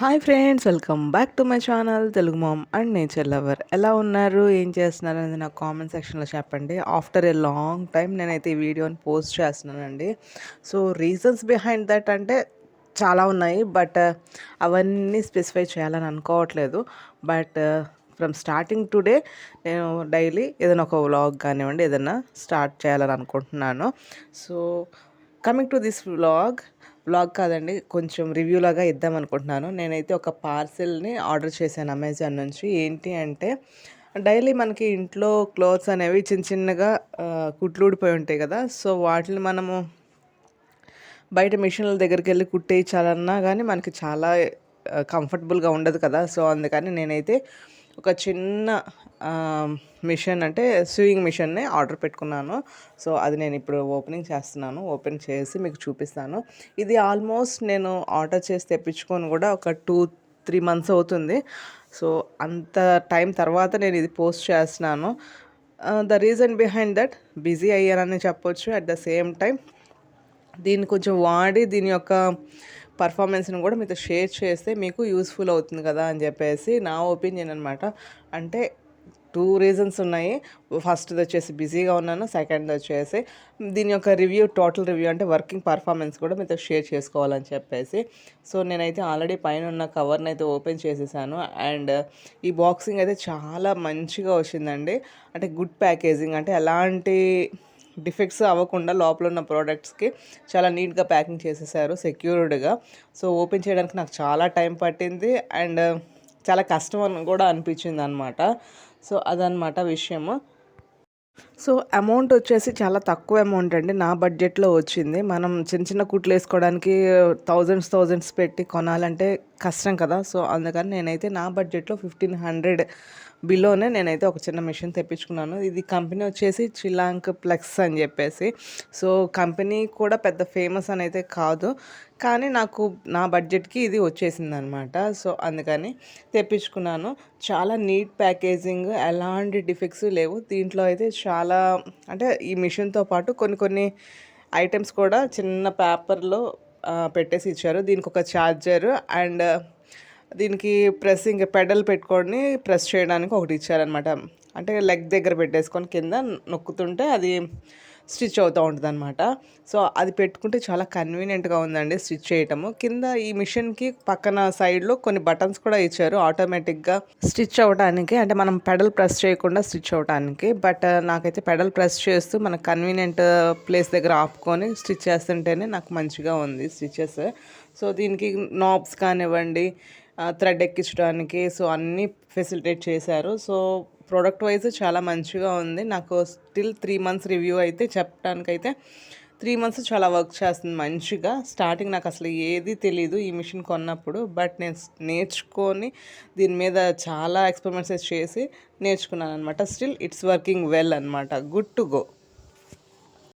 Hi friends welcome back to my channel Telugu mom and nature lover. ఎలా ఉన్నారు? ఏం చేస్తున్నారు అనేది నాకు కామెంట్ సెక్షన్లో చెప్పండి. ఆఫ్టర్ ఏ లాంగ్ టైం నేనైతే ఈ వీడియోని పోస్ట్ చేస్తున్నానండి. సో రీజన్స్ బిహైండ్ దట్ అంటే చాలా ఉన్నాయి బట్ uh, అవన్నీ స్పెసిఫై చేయాలని అనుకోవట్లేదు. But uh, from starting today నేను డైలీ ఏదైనా ఒక వ్లాగ్ కానివ్వండి ఏదైనా స్టార్ట్ చేయాలని అనుకుంటున్నాను. So coming to this vlog vlog కాదండి కొంచెం రివ్యూ లాగా ఇద్దాం అనుకుంటున్నాను. నేనైతే ఒక పార్సిల్ని ఆర్డర్ చేశాను అమెజాన్ నుంచి. ఏంటి అంటే డైలీ మనకి ఇంట్లో క్లోత్స్ అనేవి చిన్న చిన్నగా కుట్లు ఊడిపోయి ఉంటాయి కదా. సో వాటిని మనము బయట మిషన్ల దగ్గరికి వెళ్ళి కుట్టేయించాలన్నా కానీ మనకి చాలా కంఫర్టబుల్గా ఉండదు కదా. సో అందుకని నేనైతే ఒక చిన్న మిషన్ అంటే స్వింగ్ మిషన్ని ఆర్డర్ పెట్టుకున్నాను. సో అది నేను ఇప్పుడు ఓపెనింగ్ చేస్తున్నాను. ఓపెన్ చేసి మీకు చూపిస్తాను. ఇది ఆల్మోస్ట్ నేను ఆర్డర్ చేసి తెప్పించుకొని కూడా ఒక టూ త్రీ మంత్స్ అవుతుంది. సో అంత టైం తర్వాత నేను ఇది పోస్ట్ చేస్తున్నాను. The reason behind that busy అయ్యానని చెప్పొచ్చు. అట్ ద సేమ్ టైం దీన్ని కొంచెం వాడి దీని యొక్క పర్ఫార్మెన్స్ని కూడా మీతో షేర్ చేస్తే మీకు యూస్ఫుల్ అవుతుంది కదా అని చెప్పేసి నా ఒపీనియన్ అనమాట అంటే టూ రీజన్స్ ఉన్నాయి. ఫస్ట్ది వచ్చేసి బిజీగా ఉన్నాను సెకండ్ వచ్చేసి దీని యొక్క రివ్యూ టోటల్ రివ్యూ అంటే వర్కింగ్ పర్ఫార్మెన్స్ కూడా మీతో షేర్ చేసుకోవాలని చెప్పేసి. సో నేనైతే ఆల్రెడీ పైన ఉన్న కవర్ని అయితే ఓపెన్ చేసేసాను. అండ్ ఈ బాక్సింగ్ అయితే చాలా మంచిగా వచ్చిందండి. అంటే గుడ్ ప్యాకేజింగ్. అంటే ఎలాంటి డిఫెక్ట్స్ అవ్వకుండా లోపల ఉన్న ప్రోడక్ట్స్కి చాలా నీట్గా ప్యాకింగ్ చేసేసారు సెక్యూర్డ్గా. సో ఓపెన్ చేయడానికి నాకు చాలా టైం పట్టింది. అండ్ చాలా కష్టం అని కూడా అనిపించింది అనమాట సో అదనమాట విషయము. సో అమౌంట్ వచ్చేసి చాలా తక్కువ అమౌంట్ అండి. నా బడ్జెట్లో వచ్చింది. మనం చిన్న చిన్న కుట్లు వేసుకోవడానికి థౌజండ్స్ థౌజండ్స్ పెట్టి కొనాలంటే కష్టం కదా. సో అందుకని నేనైతే నా బడ్జెట్లో ఫిఫ్టీన్ హండ్రెడ్ బిలోనే నేనైతే ఒక చిన్న మిషన్ తెప్పించుకున్నాను. ఇది కంపెనీ వచ్చేసి చిలాంక్ ప్లెక్స్ అని చెప్పేసి. సో కంపెనీ కూడా పెద్ద ఫేమస్ అని అయితే కాదు. కానీ నాకు నా బడ్జెట్కి ఇది వచ్చేసింది అనమాట సో అందుకని తెప్పించుకున్నాను. చాలా నీట్ ప్యాకేజింగ్ ఎలాంటి డిఫెక్ట్స్ లేవు. దీంట్లో అయితే చాలా అంటే ఈ మిషన్తో పాటు కొన్ని కొన్ని ఐటమ్స్ కూడా చిన్న పేపర్లో పెట్టేసి ఇచ్చారు. దీనికి ఒక ఛార్జర్ అండ్ దీనికి ప్రెస్సింగ్ పెడల్ పెట్టుకొని ప్రెస్ చేయడానికి ఒకటి ఇచ్చారనమాట అంటే లెగ్ దగ్గర పెట్టేసుకొని కింద నొక్కుతుంటే అది స్టిచ్ అవుతూ ఉంటుంది అనమాట సో అది పెట్టుకుంటే చాలా కన్వీనియంట్గా ఉందండి స్టిచ్ చేయటము. కింద ఈ మిషన్కి పక్కన సైడ్లో కొన్ని బటన్స్ కూడా ఇచ్చారు ఆటోమేటిక్గా స్టిచ్ అవ్వడానికి అంటే మనం పెడల్ ప్రెస్ చేయకుండా స్టిచ్ అవ్వడానికి బట్ నాకైతే పెడల్ ప్రెస్ చేస్తూ మన కన్వీనియంట్ ప్లేస్ దగ్గర ఆపుకొని స్టిచ్ చేస్తుంటేనే నాకు మంచిగా ఉంది స్టిచెస్ సో దీనికి నాబ్స్ కానివ్వండి థ్రెడ్ ఎక్కించడానికి సో అన్నీ ఫెసిలిటేట్ చేశారు. సో ప్రోడక్ట్ వైజ్ చాలా మంచిగా ఉంది. నాకు స్టిల్ త్రీ మంత్స్ రివ్యూ అయితే చెప్పడానికైతే త్రీ మంత్స్ చాలా వర్క్ చేస్తుంది మంచిగా. స్టార్టింగ్ నాకు అసలు ఏది తెలీదు ఈ మిషన్ కొన్నప్పుడు బట్ నేను నేర్చుకొని దీని మీద చాలా ఎక్స్పెరిమెంట్స్ చేసి నేర్చుకున్నాను అనమాట స్టిల్ ఇట్స్ వర్కింగ్ వెల్ అనమాట గుడ్ టు గో